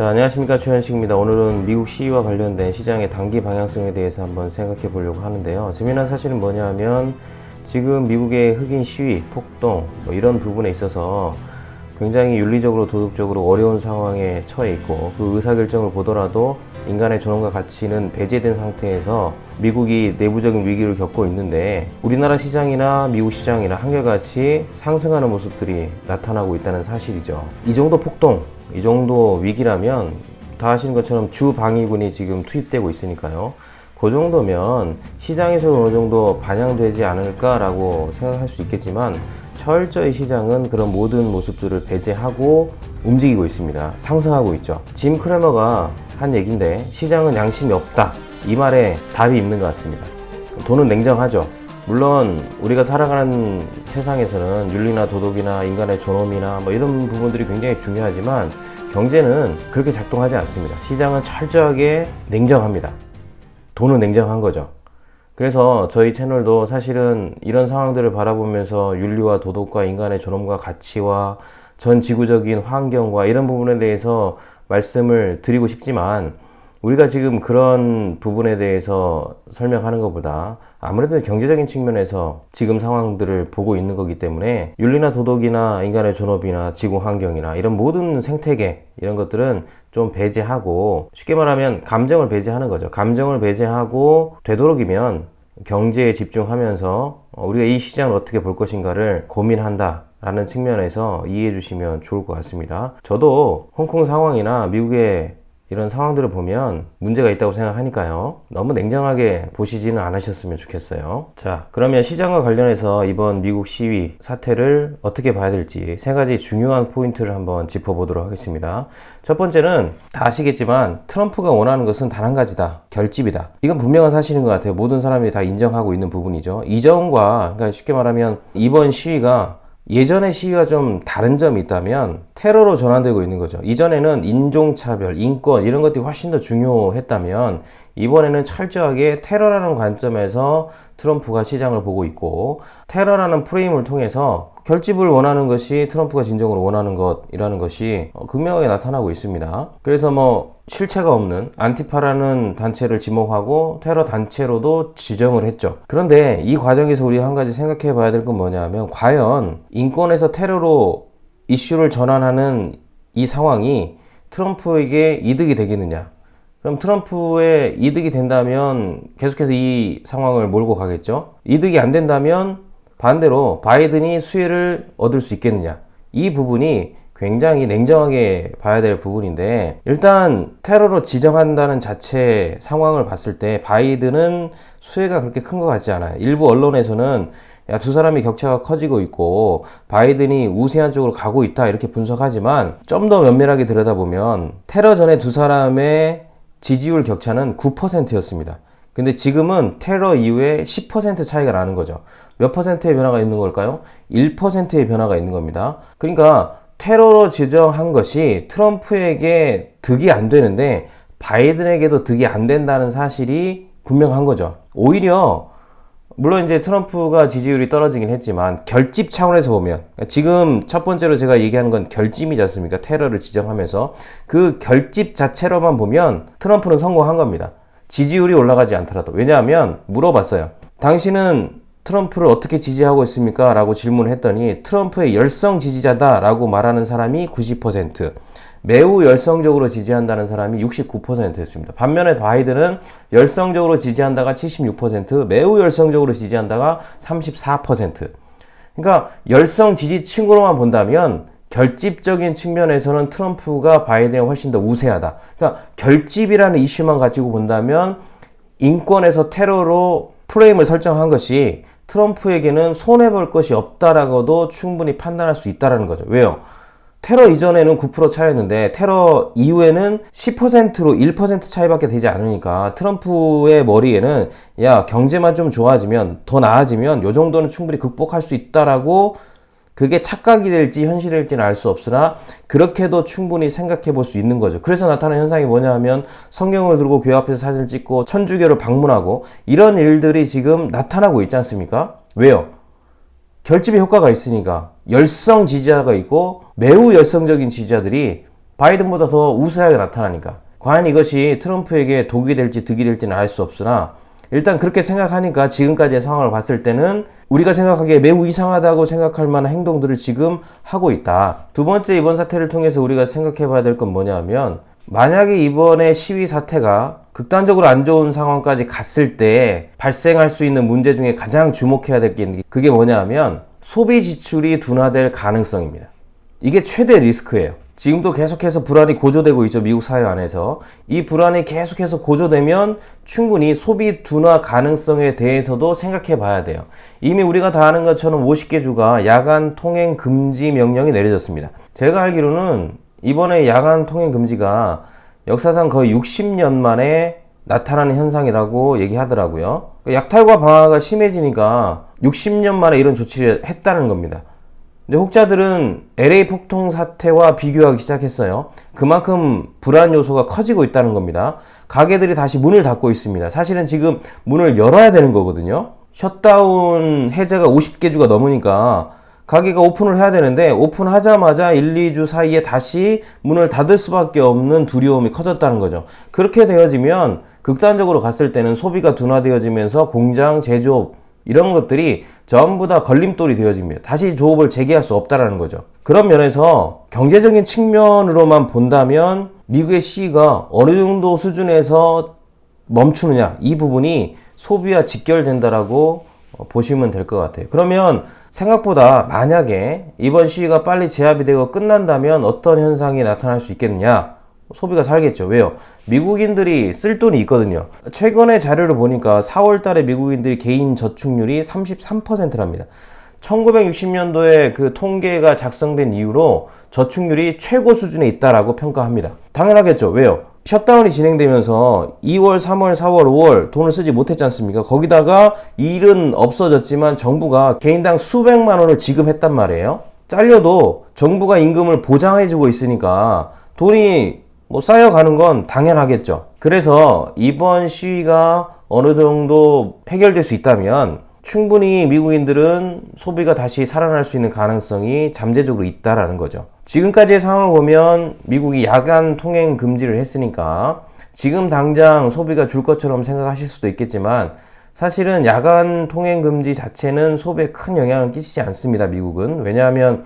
자, 안녕하십니까 최현식입니다. 오늘은 미국 시위와 관련된 시장의 단기 방향성에 대해서 한번 생각해 보려고 하는데요. 재미난 사실은 뭐냐면 지금 미국의 흑인 시위, 폭동 뭐 이런 부분에 있어서 굉장히 윤리적으로 도덕적으로 어려운 상황에 처해 있고 그 의사결정을 보더라도 인간의 존엄과 가치는 배제된 상태에서 미국이 내부적인 위기를 겪고 있는데 우리나라 시장이나 미국 시장이나 한결같이 상승하는 모습들이 나타나고 있다는 사실이죠. 이 정도 폭동, 이 정도 위기라면 다 아시는 것처럼 주 방위군이 지금 투입되고 있으니까요. 그 정도면 시장에서 어느 정도 반영되지 않을까라고 생각할 수 있겠지만 철저히 시장은 그런 모든 모습들을 배제하고 움직이고 있습니다. 상승하고 있죠. 짐 크레머가 한 얘기인데 시장은 양심이 없다. 이 말에 답이 있는 것 같습니다. 돈은 냉정하죠. 물론 우리가 살아가는 세상에서는 윤리나 도덕이나 인간의 존엄이나 뭐 이런 부분들이 굉장히 중요하지만 경제는 그렇게 작동하지 않습니다. 시장은 철저하게 냉정합니다. 돈은 냉정한 거죠. 그래서 저희 채널도 사실은 이런 상황들을 바라보면서 윤리와 도덕과 인간의 존엄과 가치와 전 지구적인 환경과 이런 부분에 대해서 말씀을 드리고 싶지만 우리가 지금 그런 부분에 대해서 설명하는 것보다 아무래도 경제적인 측면에서 지금 상황들을 보고 있는 거기 때문에 윤리나 도덕이나 인간의 존엄이나 지구 환경이나 이런 모든 생태계 이런 것들은 좀 배제하고 쉽게 말하면 감정을 배제하는 거죠. 감정을 배제하고 되도록이면 경제에 집중하면서 우리가 이 시장을 어떻게 볼 것인가를 고민한다. 라는 측면에서 이해해 주시면 좋을 것 같습니다. 저도 홍콩 상황이나 미국의 이런 상황들을 보면 문제가 있다고 생각하니까요. 너무 냉정하게 보시지는 않으셨으면 좋겠어요. 자, 그러면 시장과 관련해서 이번 미국 시위 사태를 어떻게 봐야 될지 세 가지 중요한 포인트를 한번 짚어보도록 하겠습니다. 첫 번째는 다 아시겠지만 트럼프가 원하는 것은 단 한 가지다. 결집이다. 이건 분명한 사실인 것 같아요. 모든 사람들이 다 인정하고 있는 부분이죠. 이전과, 그러니까 쉽게 말하면 이번 시위가 예전의 시위가 좀 다른 점이 있다면 테러로 전환되고 있는 거죠. 이전에는 인종차별, 인권 이런 것들이 훨씬 더 중요했다면 이번에는 철저하게 테러라는 관점에서 트럼프가 시장을 보고 있고 테러라는 프레임을 통해서 결집을 원하는 것이 트럼프가 진정으로 원하는 것이라는 것이 어, 극명하게 나타나고 있습니다. 그래서 뭐 실체가 없는 안티파라는 단체를 지목하고 테러 단체로도 지정을 했죠. 그런데 이 과정에서 우리 한 가지 생각해 봐야 될 건 뭐냐면 과연 인권에서 테러로 이슈를 전환하는 이 상황이 트럼프에게 이득이 되겠느냐? 그럼 트럼프의 이득이 된다면 계속해서 이 상황을 몰고 가겠죠. 이득이 안 된다면 반대로 바이든이 수혜를 얻을 수 있겠느냐. 이 부분이 굉장히 냉정하게 봐야 될 부분인데 일단 테러로 지정한다는 자체 상황을 봤을 때 바이든은 수혜가 그렇게 큰 것 같지 않아요. 일부 언론에서는 야, 두 사람이 격차가 커지고 있고 바이든이 우세한 쪽으로 가고 있다 이렇게 분석하지만 좀 더 면밀하게 들여다보면 테러 전에 두 사람의 지지율 격차는 9%였습니다. 근데 지금은 테러 이후에 10% 차이가 나는 거죠. 몇 퍼센트의 변화가 있는 걸까요? 1%의 변화가 있는 겁니다. 그러니까 테러로 지정한 것이 트럼프에게 득이 안 되는데 바이든에게도 득이 안 된다는 사실이 분명한 거죠. 오히려 물론 이제 트럼프가 지지율이 떨어지긴 했지만 결집 차원에서 보면 그러니까 지금 첫 번째로 제가 얘기하는 건 결집이지 않습니까? 테러를 지정하면서 그 결집 자체로만 보면 트럼프는 성공한 겁니다. 지지율이 올라가지 않더라도 왜냐하면 물어봤어요. 당신은 트럼프를 어떻게 지지하고 있습니까? 라고 질문을 했더니 트럼프의 열성 지지자다 라고 말하는 사람이 90%, 매우 열성적으로 지지한다는 사람이 69%였습니다. 반면에 바이든은 열성적으로 지지한다가 76%, 매우 열성적으로 지지한다가 34%. 그러니까 열성 지지층으로만 본다면 결집적인 측면에서는 트럼프가 바이든에 훨씬 더 우세하다. 그러니까 결집이라는 이슈만 가지고 본다면 인권에서 테러로 프레임을 설정한 것이 트럼프에게는 손해볼 것이 없다라고도 충분히 판단할 수 있다라는 거죠. 왜요? 테러 이전에는 9% 차이였는데 테러 이후에는 10%로 1% 차이밖에 되지 않으니까 트럼프의 머리에는 야 경제만 좀 좋아지면 더 나아지면 요 정도는 충분히 극복할 수 있다라고 그게 착각이 될지 현실일지는 알 수 없으나 그렇게도 충분히 생각해 볼 수 있는 거죠. 그래서 나타나는 현상이 뭐냐 하면 성경을 들고 교회 앞에서 사진을 찍고 천주교를 방문하고 이런 일들이 지금 나타나고 있지 않습니까? 왜요? 결집의 효과가 있으니까 열성 지지자가 있고 매우 열성적인 지지자들이 바이든보다 더 우세하게 나타나니까. 과연 이것이 트럼프에게 독이 될지 득이 될지는 알 수 없으나 일단 그렇게 생각하니까 지금까지의 상황을 봤을 때는 우리가 생각하기에 매우 이상하다고 생각할 만한 행동들을 지금 하고 있다. 두 번째 이번 사태를 통해서 우리가 생각해 봐야 될 건 뭐냐면 만약에 이번에 시위 사태가 극단적으로 안 좋은 상황까지 갔을 때 발생할 수 있는 문제 중에 가장 주목해야 될게 그게 뭐냐면 소비 지출이 둔화될 가능성입니다. 이게 최대 리스크예요. 지금도 계속해서 불안이 고조되고 있죠. 미국 사회 안에서. 이 불안이 계속해서 고조되면 충분히 소비 둔화 가능성에 대해서도 생각해 봐야 돼요. 이미 우리가 다 아는 것처럼 50개 주가 야간 통행 금지 명령이 내려졌습니다. 제가 알기로는 이번에 야간 통행 금지가 역사상 거의 60년 만에 나타나는 현상이라고 얘기하더라고요. 약탈과 방화가 심해지니까 60년 만에 이런 조치를 했다는 겁니다. 근데 혹자들은 LA 폭동 사태와 비교하기 시작했어요. 그만큼 불안 요소가 커지고 있다는 겁니다. 가게들이 다시 문을 닫고 있습니다. 사실은 지금 문을 열어야 되는 거거든요. 셧다운 해제가 50개 주가 넘으니까 가게가 오픈을 해야 되는데 오픈하자마자 1, 2주 사이에 다시 문을 닫을 수밖에 없는 두려움이 커졌다는 거죠. 그렇게 되어지면 극단적으로 갔을 때는 소비가 둔화되어지면서 공장, 제조업 이런 것들이 전부 다 걸림돌이 되어집니다. 다시 조업을 재개할 수 없다라는 거죠. 그런 면에서 경제적인 측면으로만 본다면 미국의 시위가 어느 정도 수준에서 멈추느냐 이 부분이 소비와 직결된다라고 어, 보시면 될 것 같아요. 그러면 생각보다 만약에 이번 시위가 빨리 제압이 되고 끝난다면 어떤 현상이 나타날 수 있겠느냐? 소비가 살겠죠. 왜요? 미국인들이 쓸 돈이 있거든요. 최근의 자료를 보니까 4월 달에 미국인들이 개인 저축률이 33%랍니다. 1960년도에 그 통계가 작성된 이후로 저축률이 최고 수준에 있다라고 평가합니다. 당연하겠죠. 왜요? 셧다운이 진행되면서 2월, 3월, 4월, 5월 돈을 쓰지 못했지 않습니까? 거기다가 일은 없어졌지만 정부가 개인당 수백만 원을 지급했단 말이에요. 잘려도 정부가 임금을 보장해주고 있으니까 돈이 뭐 쌓여가는 건 당연하겠죠. 그래서 이번 시위가 어느 정도 해결될 수 있다면 충분히 미국인들은 소비가 다시 살아날 수 있는 가능성이 잠재적으로 있다라는 거죠. 지금까지의 상황을 보면 미국이 야간 통행 금지를 했으니까 지금 당장 소비가 줄 것처럼 생각하실 수도 있겠지만 사실은 야간 통행 금지 자체는 소비에 큰 영향을 끼치지 않습니다. 미국은 왜냐하면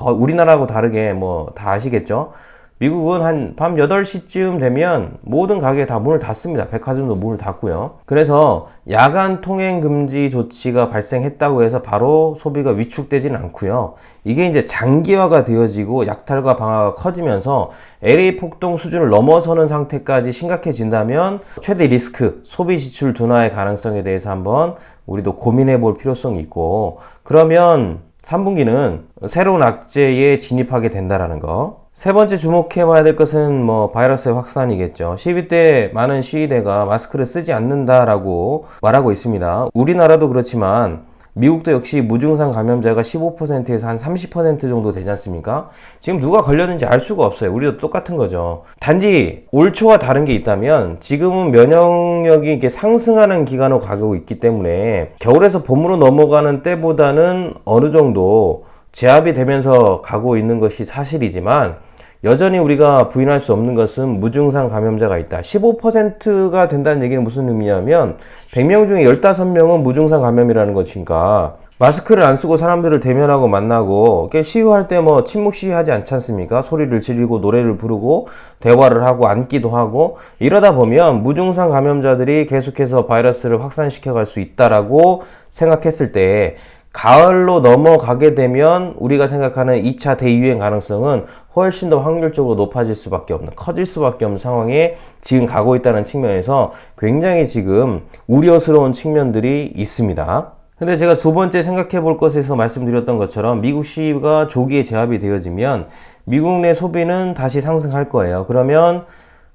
우리나라하고 다르게 뭐 다 아시겠죠? 미국은 한 밤 8시쯤 되면 모든 가게 다 문을 닫습니다. 백화점도 문을 닫고요. 그래서 야간 통행 금지 조치가 발생했다고 해서 바로 소비가 위축되지는 않고요. 이게 이제 장기화가 되어지고 약탈과 방화가 커지면서 LA 폭동 수준을 넘어서는 상태까지 심각해진다면 최대 리스크, 소비 지출 둔화의 가능성에 대해서 한번 우리도 고민해 볼 필요성이 있고 그러면 3분기는 새로운 악재에 진입하게 된다라는 거. 세 번째 주목해 봐야 될 것은 뭐 바이러스의 확산이겠죠. 시위 때 많은 시위대가 마스크를 쓰지 않는다라고 말하고 있습니다. 우리나라도 그렇지만 미국도 역시 무증상 감염자가 15%에서 한 30% 정도 되지 않습니까? 지금 누가 걸렸는지 알 수가 없어요. 우리도 똑같은 거죠. 단지 올 초와 다른 게 있다면 지금은 면역력이 이렇게 상승하는 기간으로 가고 있기 때문에 겨울에서 봄으로 넘어가는 때보다는 어느 정도 제압이 되면서 가고 있는 것이 사실이지만 여전히 우리가 부인할 수 없는 것은 무증상 감염자가 있다. 15%가 된다는 얘기는 무슨 의미냐면 100명 중에 15명은 무증상 감염이라는 것이니까 마스크를 안 쓰고 사람들을 대면하고 만나고 시위할 때 뭐 침묵 시위하지 않지 않습니까? 소리를 지르고 노래를 부르고 대화를 하고 앉기도 하고 이러다 보면 무증상 감염자들이 계속해서 바이러스를 확산시켜 갈 수 있다라고 생각했을 때 가을로 넘어가게 되면 우리가 생각하는 2차 대유행 가능성은 훨씬 더 확률적으로 높아질 수밖에 없는, 커질 수밖에 없는 상황에 지금 가고 있다는 측면에서 굉장히 지금 우려스러운 측면들이 있습니다. 근데 제가 두 번째 생각해 볼 것에서 말씀드렸던 것처럼 미국 시위가 조기에 제압이 되어지면 미국 내 소비는 다시 상승할 거예요. 그러면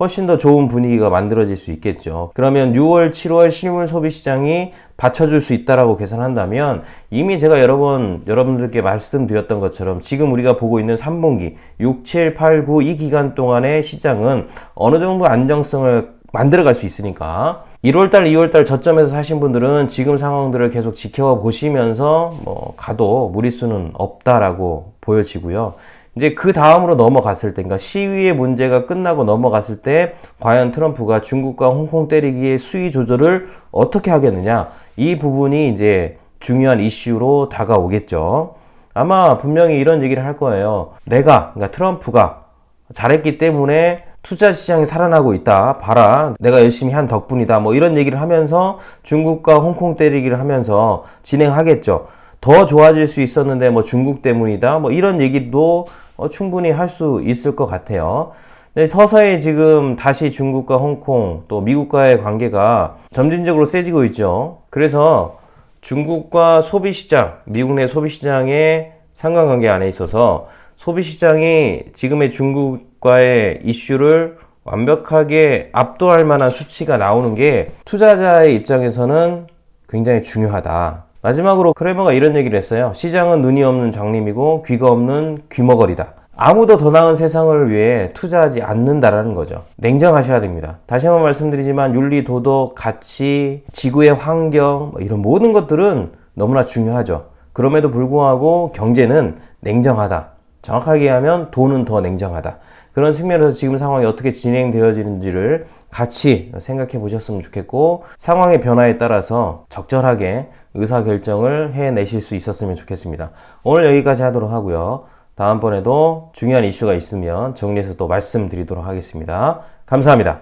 훨씬 더 좋은 분위기가 만들어질 수 있겠죠. 그러면 6월, 7월 실물 소비 시장이 받쳐줄 수 있다라고 계산한다면 이미 제가 여러 번 여러분들께 말씀드렸던 것처럼 지금 우리가 보고 있는 3분기 6, 7, 8, 9 이 기간 동안의 시장은 어느 정도 안정성을 만들어갈 수 있으니까 1월달, 2월달 저점에서 사신 분들은 지금 상황들을 계속 지켜보시면서 뭐 가도 무리수는 없다라고 보여지고요. 이제 그 다음으로 넘어갔을 때, 그러니까 시위의 문제가 끝나고 넘어갔을 때, 과연 트럼프가 중국과 홍콩 때리기의 수위 조절을 어떻게 하겠느냐, 이 부분이 이제 중요한 이슈로 다가오겠죠. 아마 분명히 이런 얘기를 할 거예요. 내가, 그러니까 트럼프가 잘했기 때문에 투자 시장이 살아나고 있다. 봐라. 내가 열심히 한 덕분이다. 뭐 이런 얘기를 하면서 중국과 홍콩 때리기를 하면서 진행하겠죠. 더 좋아질 수 있었는데 뭐 중국 때문이다. 뭐 이런 얘기도 어, 충분히 할 수 있을 것 같아요. 근데 서서히 지금 다시 중국과 홍콩 또 미국과의 관계가 점진적으로 세지고 있죠. 그래서 중국과 소비시장, 미국 내 소비시장의 상관관계 안에 있어서 소비시장이 지금의 중국과의 이슈를 완벽하게 압도할 만한 수치가 나오는 게 투자자의 입장에서는 굉장히 중요하다. 마지막으로 크레머가 이런 얘기를 했어요. 시장은 눈이 없는 장님이고 귀가 없는 귀머거리다. 아무도 더 나은 세상을 위해 투자하지 않는다라는 거죠. 냉정하셔야 됩니다. 다시 한번 말씀드리지만 윤리, 도덕, 가치, 지구의 환경 뭐 이런 모든 것들은 너무나 중요하죠. 그럼에도 불구하고 경제는 냉정하다. 정확하게 하면 돈은 더 냉정하다. 그런 측면에서 지금 상황이 어떻게 진행되어지는지를 같이 생각해 보셨으면 좋겠고 상황의 변화에 따라서 적절하게 의사 결정을 해내실 수 있었으면 좋겠습니다. 오늘 여기까지 하도록 하고요. 다음번에도 중요한 이슈가 있으면 정리해서 또 말씀드리도록 하겠습니다. 감사합니다.